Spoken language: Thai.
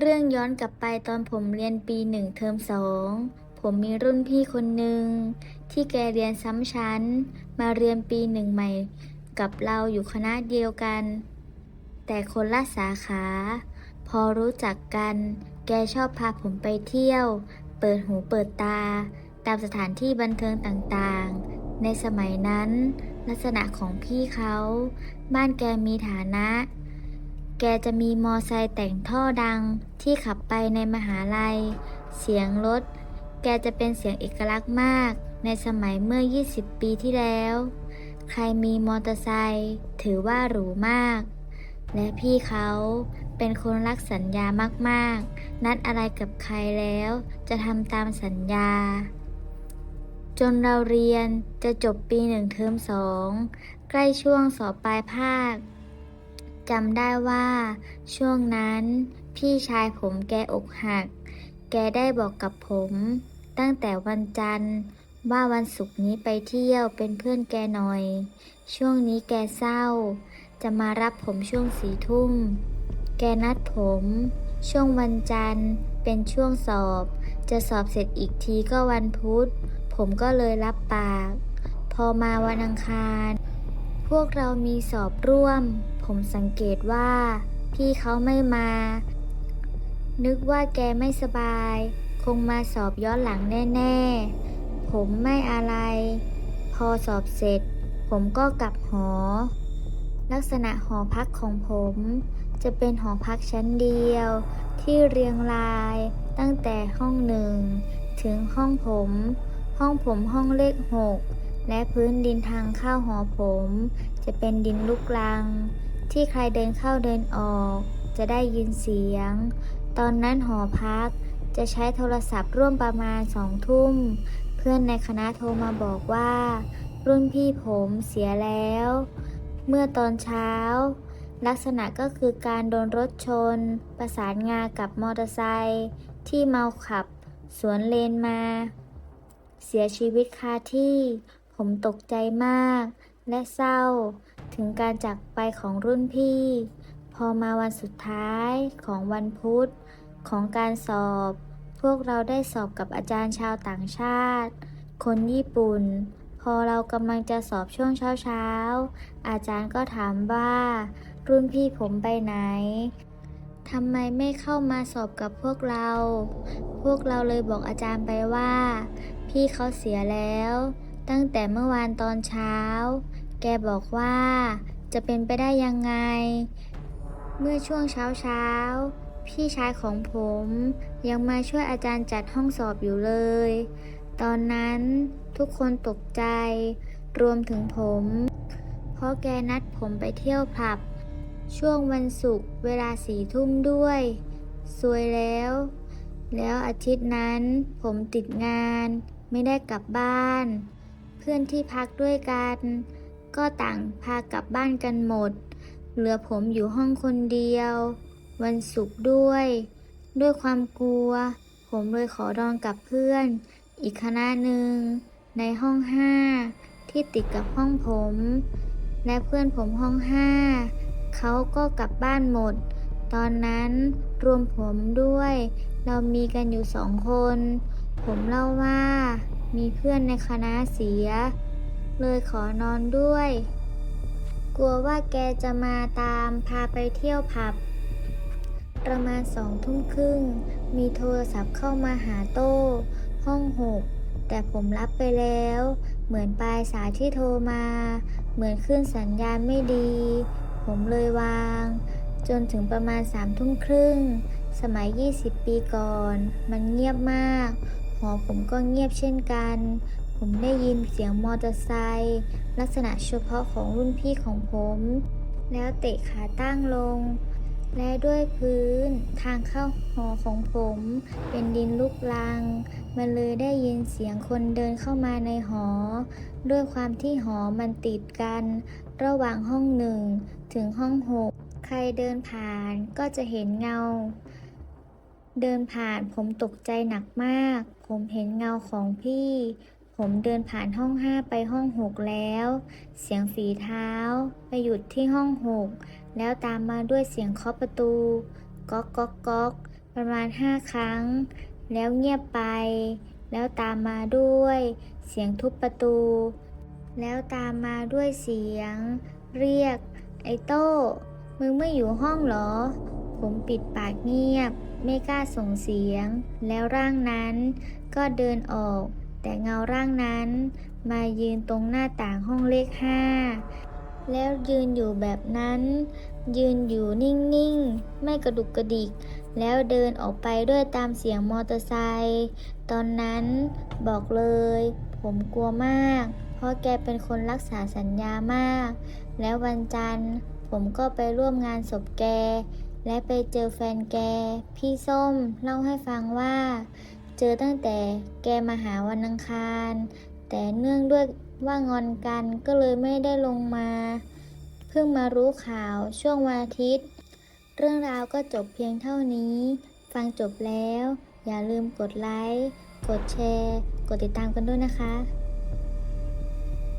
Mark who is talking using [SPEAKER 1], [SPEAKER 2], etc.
[SPEAKER 1] เรื่องย้อนกลับไปตอนผมเรียนปีหนึ่งเทอมสองผมมีรุ่นพี่คนหนึ่งที่แกเรียนซ้ำชั้น มาเรียนปีหนึ่งใหม่ กับเราอยู่คณะเดียวกัน แต่คนละสาขา พอรู้จักกัน แกชอบพาผมไปเที่ยว เปิดหูเปิดตา ตามสถานที่บันเทิงต่างๆ ในสมัยนั้น ลักษณะของพี่เขา บ้านแกมีฐานะ แกจะมีมอไซค์แต่งท่อดังที่ขับไปในมหาลัย เสียงรถ แกจะเป็นเสียงเอกลักษณ์มาก ในสมัยเมื่อ 20 ปีที่แล้ว ใครมีมอเตอร์ไซค์ถือว่าหรูมาก และพี่เขาเป็นคนรักสัญญามากๆ นัดอะไรกับใครแล้ว จะทำตามสัญญา จนเราเรียนจะจบปีหนึ่งเทอมสองใกล้ช่วงสอบปลายภาค จำได้ว่า ช่วงนั้นพี่ชายผมแกอกหัก แกได้บอกกับผม ตั้งแต่วันจันทร์ว่าวันศุกร์นี้ไปเที่ยวเป็นเพื่อนแกหน่อย ช่วงนี้แกเศร้า จะมารับผมช่วงสี่ทุ่ม แกนัดผม ช่วงวันจันทร์เป็นช่วงสอบ จะสอบเสร็จอีกทีก็วันพุธ ผมก็เลยรับปาก พอมาวันอังคาร พวกเรามีสอบร่วม ผมสังเกตว่า พี่เขาไม่มา นึกว่าแกไม่สบาย คงมาสอบย้อนหลังแน่ ๆ ผมไม่อะไร พอสอบเสร็จ ผมก็กลับหอ ลักษณะหอพักของผม จะเป็นหอพักชั้นเดียว ที่เรียงรายตั้งแต่ห้องหนึ่ง ถึงห้องผม ห้องผมห้องเลขหกและพื้นดินทางเข้าหอผม จะเป็นดินลูกรัง ที่ใครเดินเข้าเดินออก จะได้ยินเสียง ตอนนั้นหอพักจะใช้โทรศัพท์ร่วมประมาณสองทุ่ม เพื่อนในคณะโทรมาบอกว่า รุ่นพี่ผมเสียแล้ว เมื่อตอนเช้า ลักษณะก็คือการโดนรถชน ประสานงากับมอเตอร์ไซค์ที่เมาขับ สวนเลนมา เสียชีวิตคาที่ ผมตกใจมาก และเศร้า ถึงการจากไปของรุ่นพี่ พอมาวันสุดท้ายของวันพุธ ของการสอบ พวกเราได้สอบกับอาจารย์ชาวต่างชาติ คนญี่ปุ่น พอเรากำลังจะสอบช่วงเช้าเช้าๆ อาจารย์ก็ถามว่า รุ่นพี่ผมไปไหนทำไมไม่เข้ามาสอบกับพวกเรา พวกเราเลยบอกอาจารย์ไปว่า พี่เขาเสียแล้ว ตั้งแต่เมื่อวานตอนเช้า แกบอกว่าจะเป็นไปได้ยังไง เมื่อช่วงเช้าเช้า พี่ชายของผมยังมาช่วยอาจารย์จัดห้องสอบอยู่เลย ตอนนั้นทุกคนตกใจ รวมถึงผม เพราะแกนัดผมไปเที่ยวผับ ช่วงวันศุกร์เวลาสี่ทุ่มด้วย สวยแล้ว แล้วอาทิตย์นั้นผมติดงาน ไม่ได้กลับบ้าน เพื่อนที่พักด้วยกัน ก็ต่างพากลับบ้านกันหมด เหลือผมอยู่ห้องคนเดียว วันศุกร์ด้วย ด้วยความกลัว ผมเลยขอนอนกับเพื่อน อีกคณะหนึ่ง ในห้องห้าที่ติดกับห้องผม และเพื่อนผมห้องห้าเขาก็กลับบ้านหมด ตอนนั้นรวมผมด้วย เรามีกันอยู่สองคน ผมเล่าว่ามีเพื่อนในคณะเสีย เลยขอนอนด้วย กลัวว่าแกจะมาตามพาไปเที่ยวผับ ประมาณสองทุ่มครึ่ง มีโทรศัพท์เข้ามาหาโต้ ห้องหก แต่ผมรับไปแล้ว เหมือนปลายสายที่โทรมา เหมือนขึ้นสัญญาณไม่ดี ผมเลยวาง จนถึงประมาณสามทุ่มครึ่ง สมัย 20 ปีก่อน มันเงียบมาก หอผมก็เงียบเช่นกัน ผมได้ยินเสียงมอเตอร์ไซค์ลักษณะเฉพาะของรุ่นพี่ของผม แล้วเตะขาตั้งลง และด้วยพื้นทางเข้าหอของผม เป็นดินลูกลัง มันเลยได้ยินเสียงคนเดินเข้ามาในหอ ด้วยความที่หอมันติดกัน ระหว่างห้องหนึ่งถึงห้องหกใครเดินผ่านก็จะเห็นเงา เดินผ่านผมตกใจหนักมาก ผมเห็นเงาของพี่ ผมเดินผ่านห้องห้าไปห้องหกแล้ว เสียงฝีเท้า ไปหยุดที่ห้องหกแล้วตามมาด้วยเสียงเคาะประตู ก๊อกก๊อกก๊อกประมาณห้าครั้ง แล้วเงียบไป แล้วตามมาด้วย เสียงทุบประตู แล้วตามมาด้วยเสียง เรียก ไอ้โต้มึงไม่อยู่ห้องเหรอ ผมปิดปากเงียบ ไม่กล้าส่งเสียง แล้วร่างนั้นก็เดินออก แต่เงาร่างนั้น มายืนตรงหน้าต่างห้องเลขห้าแล้วยืนอยู่แบบนั้น ยืนอยู่นิ่งๆ ไม่กระดุกกระดิก แล้วเดินออกไปด้วยตามเสียงมอเตอร์ไซค์ตอนนั้นบอกเลย ผมกลัวมาก เพราะแกเป็นคนรักษาสัญญามาก แล้ววันจันทร์ ผมก็ไปร่วมงานศพแก และไปเจอแฟนแก พี่ส้มเล่าให้ฟังว่า เจอตั้งแต่แกมาหาวันอังคาร แต่เนื่องด้วยว่างอนกันก็เลยไม่ได้ลงมา เพิ่งมารู้ข่าวช่วงวันอาทิตย์ เรื่องราวก็จบเพียงเท่านี้ ฟังจบแล้ว อย่าลืมกดไลค์ กดแชร์ กดติดตามกันด้วยนะคะ